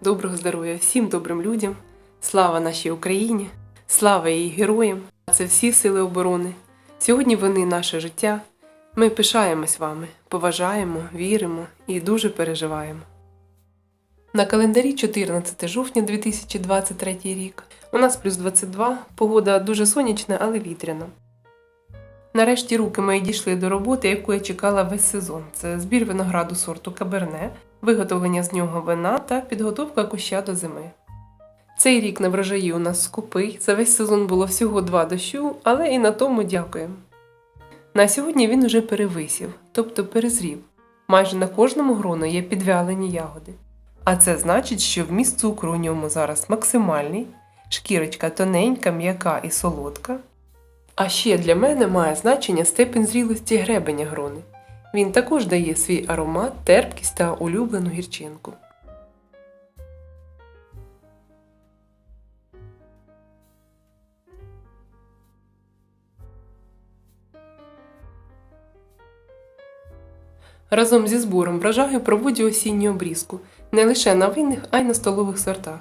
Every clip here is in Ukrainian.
доброго здоров'я всім добрим людям, слава нашій Україні, слава її героям. Це всі сили оборони. Сьогодні вони наше життя. Ми пишаємось вами, поважаємо, віримо і дуже переживаємо. На календарі 14 жовтня 2023 рік. У нас плюс 22, погода дуже сонячна, але вітряна. Нарешті руки мої дійшли до роботи, яку я чекала весь сезон. Це збір винограду сорту каберне, виготовлення з нього вина та підготовка куща до зими. Цей рік на врожаї у нас скупий, за весь сезон було всього два дощу, але і на тому дякуємо. На сьогодні він уже перевисів, тобто перезрів. Майже на кожному грону є підвялені ягоди. А це значить, що вміст цукру у ньому зараз максимальний, шкірочка тоненька, м'яка і солодка. А ще для мене має значення степень зрілості гребеня грони. Він також дає свій аромат, терпкість та улюблену гірчинку. Разом зі збором врожаю проводжу осінню обрізку не лише на винних, а й на столових сортах.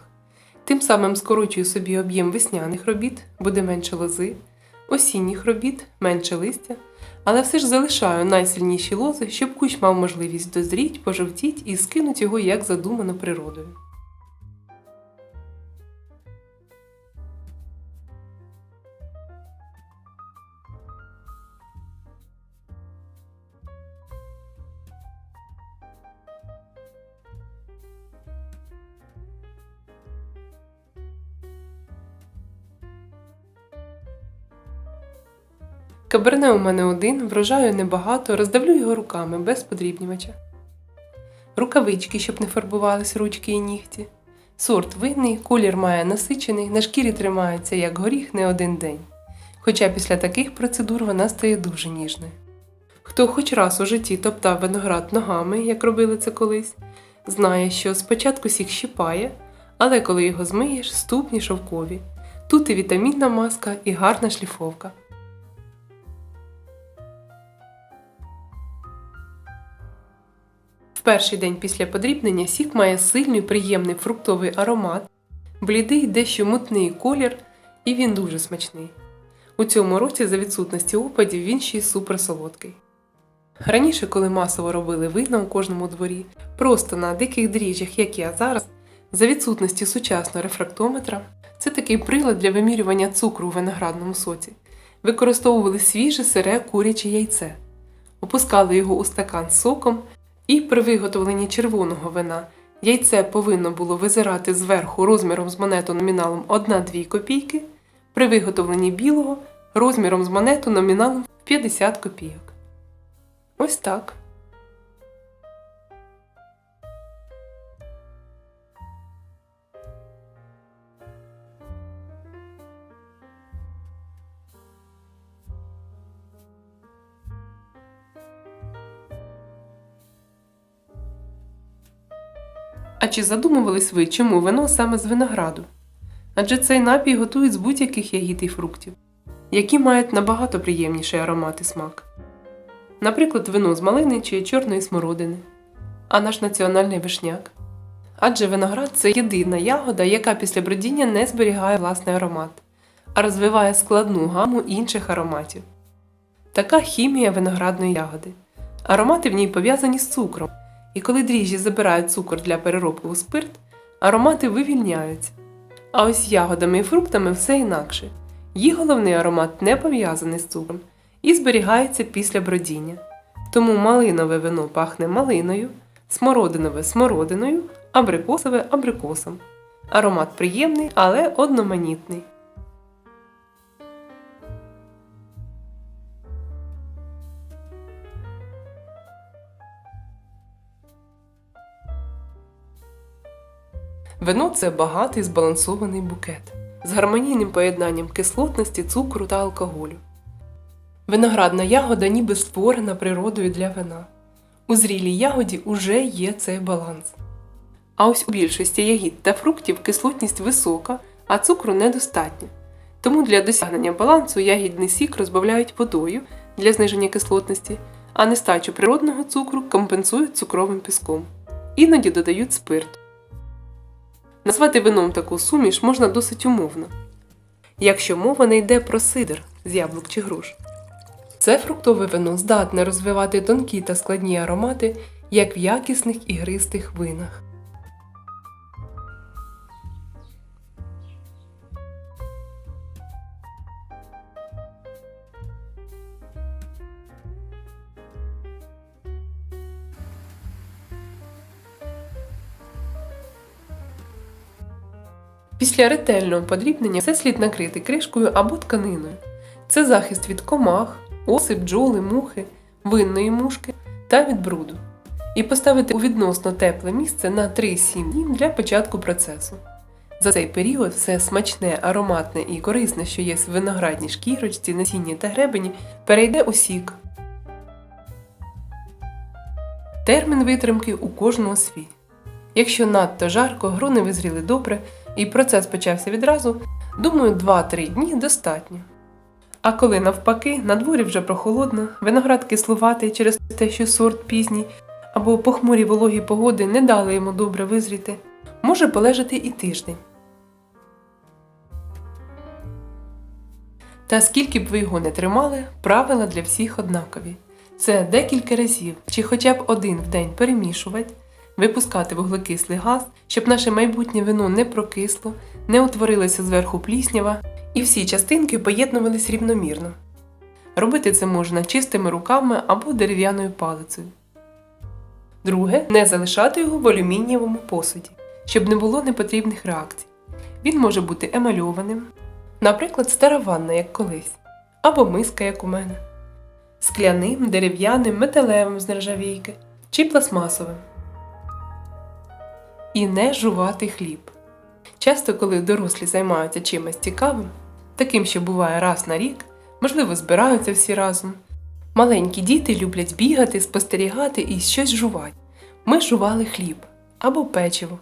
Тим самим скорочую собі об'єм весняних робіт, буде менше лози, осінніх робіт, менше листя, але все ж залишаю найсильніші лози, щоб кущ мав можливість дозріть, пожовтіть і скинуть його як задумано природою. Каберне у мене один, врожаю небагато, роздавлю його руками без подрібнювача. Рукавички, щоб не фарбувались ручки і нігті. Сорт винний, колір має насичений, на шкірі тримається як горіх не один день. Хоча після таких процедур вона стає дуже ніжною. Хто хоч раз у житті топтав виноград ногами, як робили це колись, знає, що спочатку сік щипає, але коли його змиєш, ступні шовкові. Тут і вітамінна маска, і гарна шліфовка. Перший день після подрібнення сік має сильний приємний фруктовий аромат, блідий дещо мутний колір, і він дуже смачний. У цьому році за відсутності опадів він ще й суперсолодкий. Раніше, коли масово робили вина у кожному дворі, просто на диких дріжджах, як я зараз, за відсутності сучасного рефрактометра, це такий прилад для вимірювання цукру у виноградному соці, використовували свіже сире куряче яйце, опускали його у стакан з соком і при виготовленні червоного вина яйце повинно було визирати зверху розміром з монету номіналом 1-2 копійки, при виготовленні білого розміром з монету номіналом 50 копійок. Ось так. А чи задумувались ви, чому вино саме з винограду? Адже цей напій готують з будь-яких ягід і фруктів, які мають набагато приємніший аромат і смак. Наприклад, вино з малини чи чорної смородини, а наш національний вишняк. Адже виноград це єдина ягода, яка після бродіння не зберігає власний аромат, а розвиває складну гаму інших ароматів. Така хімія виноградної ягоди. Аромати в ній пов'язані з цукром. І коли дріжджі забирають цукор для переробки у спирт, аромати вивільняються. А ось ягодами і фруктами все інакше. Їх головний аромат не пов'язаний з цукром і зберігається після бродіння. Тому малинове вино пахне малиною, смородинове смородиною, абрикосове абрикосом. Аромат приємний, але одноманітний. Вино це багатий збалансований букет з гармонійним поєднанням кислотності, цукру та алкоголю. Виноградна ягода ніби створена природою для вина. У зрілій ягоді уже є цей баланс. А ось у більшості ягід та фруктів кислотність висока, а цукру недостатньо. Тому для досягнення балансу ягідний сік розбавляють водою для зниження кислотності, а нестачу природного цукру компенсують цукровим піском. Іноді додають спирт. Назвати вином таку суміш можна досить умовно, якщо мова не йде про сидр з яблук чи груш. Це фруктове вино здатне розвивати тонкі та складні аромати, як в якісних ігристих винах. Після ретельного подрібнення все слід накрити кришкою або тканиною. Це захист від комах, оси, бджоли, мухи, винної мушки та від бруду. І поставити у відносно тепле місце на 3-7 днів для початку процесу. За цей період все смачне, ароматне і корисне, що є в виноградній шкірочці, насінні та гребені, перейде у сік. Термін витримки у кожного свій. Якщо надто жарко, груни визріли добре і процес почався відразу, думаю, 2-3 дні достатньо. А коли навпаки, на дворі вже прохолодно, виноград кислуватий через те, що сорт пізній, або похмурі вологі погоди не дали йому добре визріти, може полежати і тиждень. Та скільки б ви його не тримали, правила для всіх однакові. Це декілька разів чи хоча б один в день перемішувати, випускати вуглекислий газ, щоб наше майбутнє вино не прокисло, не утворилося зверху пліснява і всі частинки поєднувались рівномірно. Робити це можна чистими руками або дерев'яною палицею. Друге, не залишати його в алюмінієвому посуді, щоб не було непотрібних реакцій. Він може бути емальованим, наприклад, стара ванна, як колись, або миска, як у мене, скляним, дерев'яним, металевим з нержавійки чи пластмасовим. І не жувати хліб. Часто, коли дорослі займаються чимось цікавим, таким, що буває раз на рік, можливо, збираються всі разом. Маленькі діти люблять бігати, спостерігати і щось жувати. Ми жували хліб або печиво.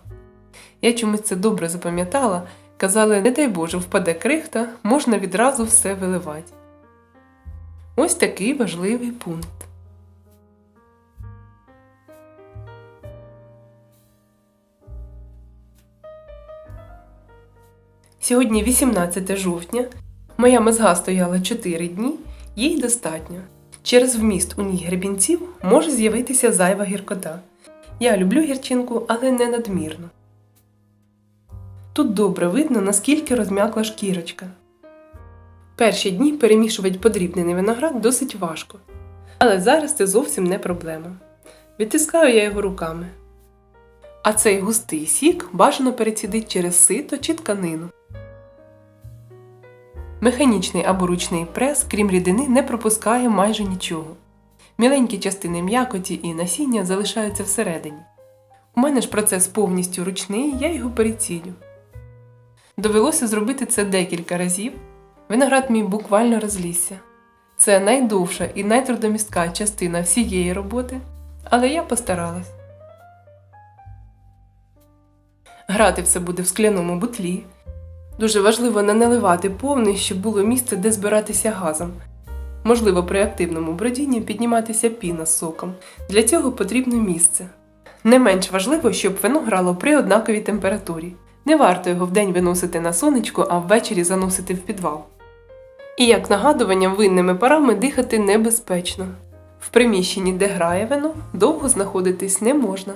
Я чомусь це добре запам'ятала, казали, не дай Боже, впаде крихта, можна відразу все виливати. Ось такий важливий пункт. Сьогодні 18 жовтня. Моя мезга стояла 4 дні, їй достатньо. Через вміст у ній гребінців може з'явитися зайва гіркота. Я люблю гірчинку, але не надмірно. Тут добре видно, наскільки розм'якла шкірочка. Перші дні перемішувати подрібнений виноград досить важко. Але зараз це зовсім не проблема. Відтискаю я його руками. А цей густий сік бажано перецідити через сито чи тканину. Механічний або ручний прес, крім рідини, не пропускає майже нічого. Міленькі частини м'якоті і насіння залишаються всередині. У мене ж процес повністю ручний, я його перецілю. Довелося зробити це декілька разів. Виноград мій буквально розлізся. Це найдовша і найтрудомістка частина всієї роботи, але я постаралась. Грати все буде в скляному бутлі. Дуже важливо не наливати повний, щоб було місце, де збиратися газом. Можливо, при активному бродінні підніматися піна з соком. Для цього потрібне місце. Не менш важливо, щоб вино грало при однаковій температурі. Не варто його вдень виносити на сонечко, а ввечері заносити в підвал. І як нагадування, винними парами дихати небезпечно. В приміщенні, де грає вино, довго знаходитись не можна.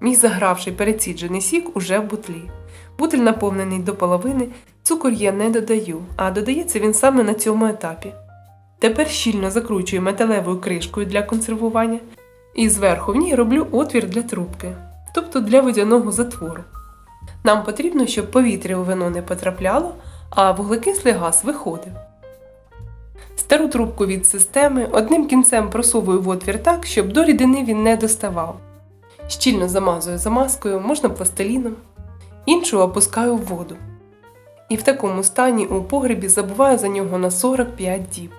Мій загравший переціджений сік уже в бутлі. Бутиль наповнений до половини, цукор я не додаю, а додається він саме на цьому етапі. Тепер щільно закручую металевою кришкою для консервування і зверху в ній роблю отвір для трубки, тобто для водяного затвору. Нам потрібно, щоб повітря у вино не потрапляло, а вуглекислий газ виходив. Стару трубку від системи одним кінцем просовую в отвір так, щоб до рідини він не доставав. Щільно замазую замазкою, можна пластиліном, іншу опускаю в воду. І в такому стані у погребі забуваю за нього на 45 діб.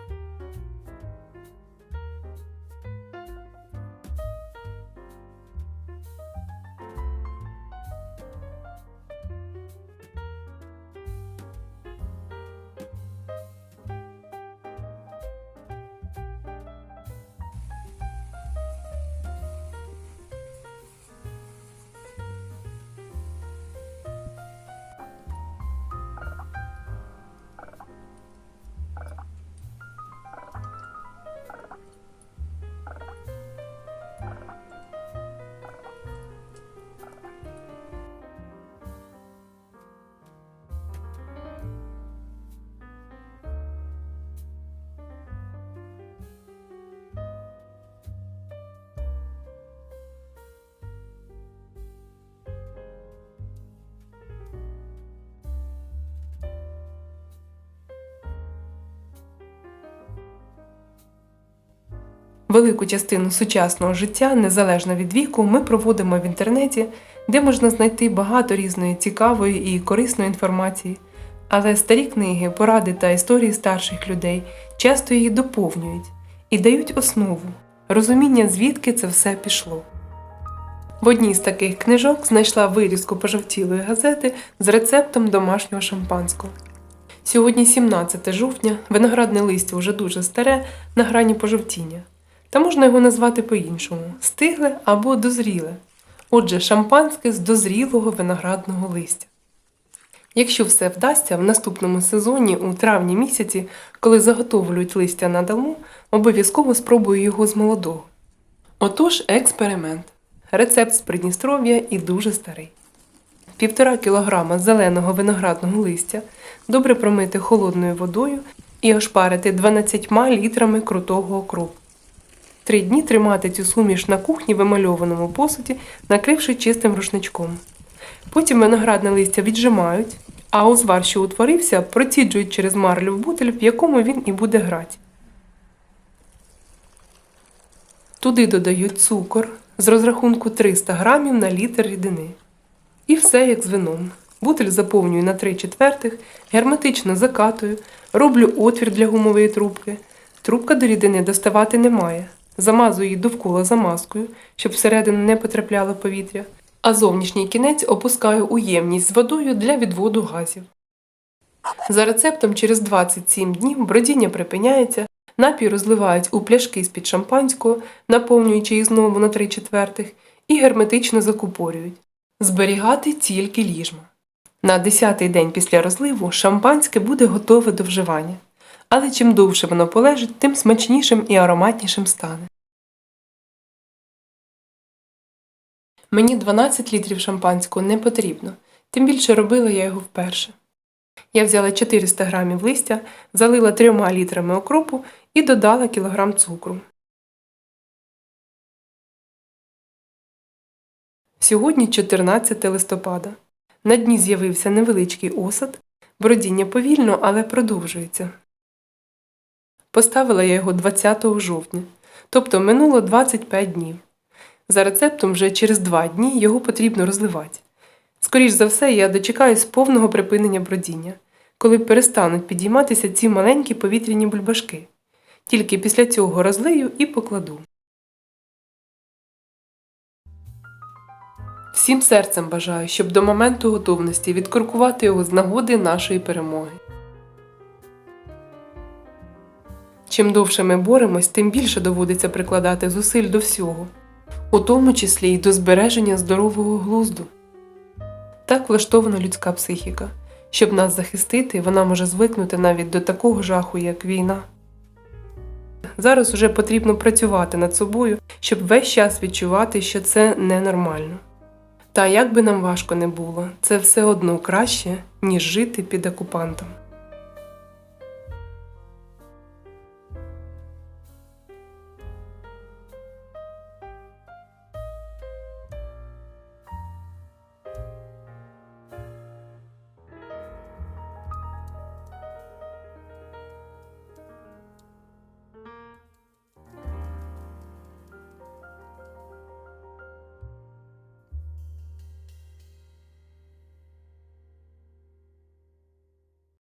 Велику частину сучасного життя, незалежно від віку, ми проводимо в інтернеті, де можна знайти багато різної цікавої і корисної інформації. Але старі книги, поради та історії старших людей часто її доповнюють і дають основу, розуміння, звідки це все пішло. В одній з таких книжок знайшла вирізку пожовтілої газети з рецептом домашнього шампанського. Сьогодні 17 жовтня, виноградне листя вже дуже старе на грані пожовтіння. Та можна його назвати по-іншому стигле або дозріле. Отже, шампанське з дозрілого виноградного листя. Якщо все вдасться, в наступному сезоні, у травні місяці, коли заготовлюють листя на далму, обов'язково спробую його з молодого. Отож, експеримент. Рецепт з Придністров'я і дуже старий. Півтора кілограма зеленого виноградного листя добре промити холодною водою і ошпарити 12 літрами крутого окропу. Три дні тримати цю суміш на кухні в емальованому посуді, накривши чистим рушничком. Потім виноградне листя віджимають, а узвар, що утворився, проціджують через марлю в бутиль, в якому він і буде грати. Туди додають цукор з розрахунку 300 грамів на літр рідини. І все як з вином. Бутиль заповнюю на 3 четвертих, герметично закатую, роблю отвір для гумової трубки. Трубка до рідини доставати немає. Замазую її довкола замазкою, щоб всередину не потрапляло повітря, а зовнішній кінець опускаю у ємність з водою для відводу газів. За рецептом через 27 днів бродіння припиняється, напій розливають у пляшки з-під шампанського, наповнюючи їх знову на 3 четвертих, і герметично закупорюють. Зберігати тільки ліжма. На 10-й день після розливу шампанське буде готове до вживання. Але чим довше воно полежить, тим смачнішим і ароматнішим стане. Мені 12 літрів шампанського не потрібно, тим більше робила я його вперше. Я взяла 400 грамів листя, залила 3 літрами окропу і додала кілограм цукру. Сьогодні 14 листопада. На дні з'явився невеличкий осад, бродіння повільно, але продовжується. Поставила я його 20 жовтня, тобто минуло 25 днів. За рецептом вже через 2 дні його потрібно розливати. Скоріш за все, я дочекаюсь повного припинення бродіння, коли перестануть підійматися ці маленькі повітряні бульбашки. Тільки після цього розлию і покладу. Всім серцем бажаю, щоб до моменту готовності відкоркувати його з нагоди нашої перемоги. Чим довше ми боремось, тим більше доводиться прикладати зусиль до всього, у тому числі й до збереження здорового глузду. Так влаштована людська психіка. Щоб нас захистити, вона може звикнути навіть до такого жаху, як війна. Зараз уже потрібно працювати над собою, щоб весь час відчувати, що це ненормально. Та як би нам важко не було, це все одно краще, ніж жити під окупантом.